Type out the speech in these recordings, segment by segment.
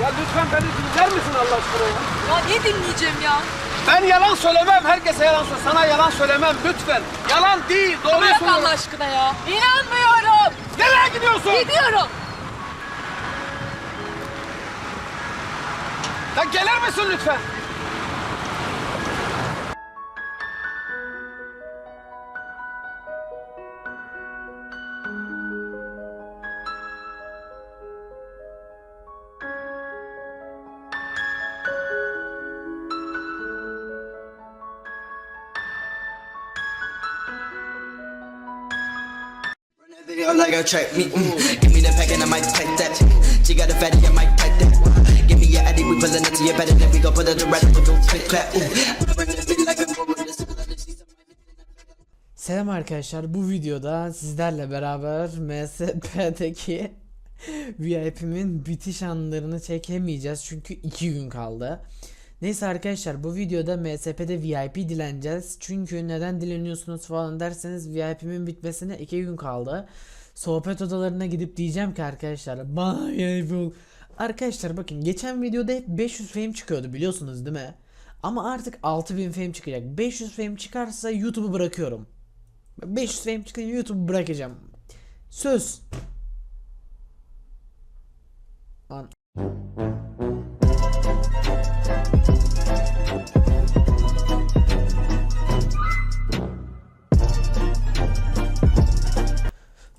Ya lütfen beni dinler misin Allah aşkına ya? Ya ne dinleyeceğim ya? Ben yalan söylemem. Herkese yalan söyle. Sana yalan söylemem lütfen. Yalan değil. Doğruyu Bırak söylüyorum. Allah aşkına ya. İnanmıyorum. Nereye gidiyorsun? Gidiyorum. Ya gelir misin lütfen? Video like a track me. Mm. Give me the pack and I might take that. She got a fatty, I might take that. Give me your addy, we pulling up to your better than we go put it to rest with no click clap. Ooh. I. Selam arkadaşlar bu videoda sizlerle beraber MSP'deki VIP'min bitiş anlarını çekemeyeceğiz çünkü 2 gün kaldı. Neyse arkadaşlar bu videoda MSP'de VIP dileneceğiz. Çünkü neden dileniyorsunuz falan derseniz VIP'min bitmesine 2 gün kaldı. Sohbet odalarına gidip diyeceğim ki arkadaşlar bana VIP ol. Arkadaşlar bakın geçen videoda hep 500 fame çıkıyordu biliyorsunuz değil mi? Ama artık 6000 fame çıkacak. 500 fame çıkarsa YouTube'u bırakıyorum. 500 frame çıkınca YouTube'u bırakacağım. Söz. An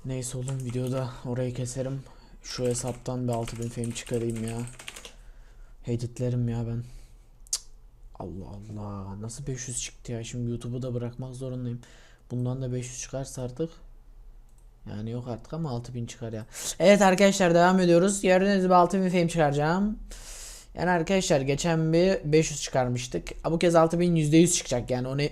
Neyse oğlum videoda orayı keserim. Şu hesaptan bir 6000 fame çıkarayım ya. Editlerim ya ben. Cık. Allah Allah. Nasıl 500 çıktı ya? Şimdi YouTube'u da bırakmak zorundayım. Bundan da 500 çıkarsa artık yani yok artık ama 6000 çıkar ya. Evet arkadaşlar devam ediyoruz. Gördüğünüz gibi 6000 fame çıkaracağım. Yani arkadaşlar geçen bir 500 çıkarmıştık. Bu kez 6000 %100 çıkacak yani onu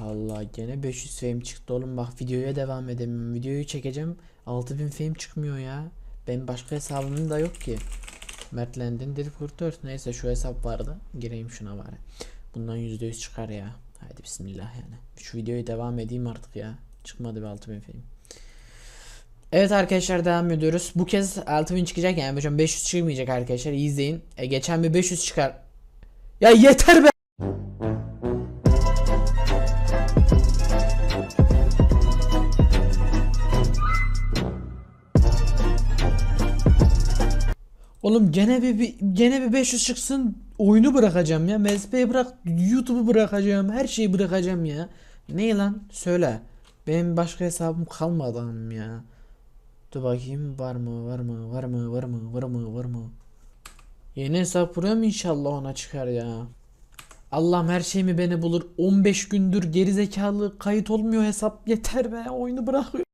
Allah gene 500 fame çıktı oğlum bak videoya devam edemiyorum. Videoyu çekeceğim 6000 fame çıkmıyor ya. Benim başka hesabımın da yok ki. Mert Lendin Dirk 44 neyse şu hesap vardı. Gireyim şuna bari. Bundan %100 çıkar ya. Haydi bismillah yani. Şu videoyu devam edeyim artık ya. Çıkmadı bir 6000 fame. Evet arkadaşlar devam ediyoruz. Bu kez 6000 çıkacak yani hocam 500 çıkmayacak arkadaşlar. İzleyin. E, geçen bir 500 çıkar. Ya yeter be. Oğlum gene bir, gene bir 500 çıksın oyunu bırakacağım ya. MSP'yi bırak, YouTube'u bırakacağım, her şeyi bırakacağım ya. Ne lan? Söyle. Benim başka hesabım kalmadı hanım ya. Dur bakayım var mı var mı var mı var mı var mı var mı? Yeni hesap kuruyorum inşallah ona çıkar ya. Allah'ım her şey mi beni bulur? 15 gündür gerizekalı kayıt olmuyor hesap yeter be oyunu bırakıyor.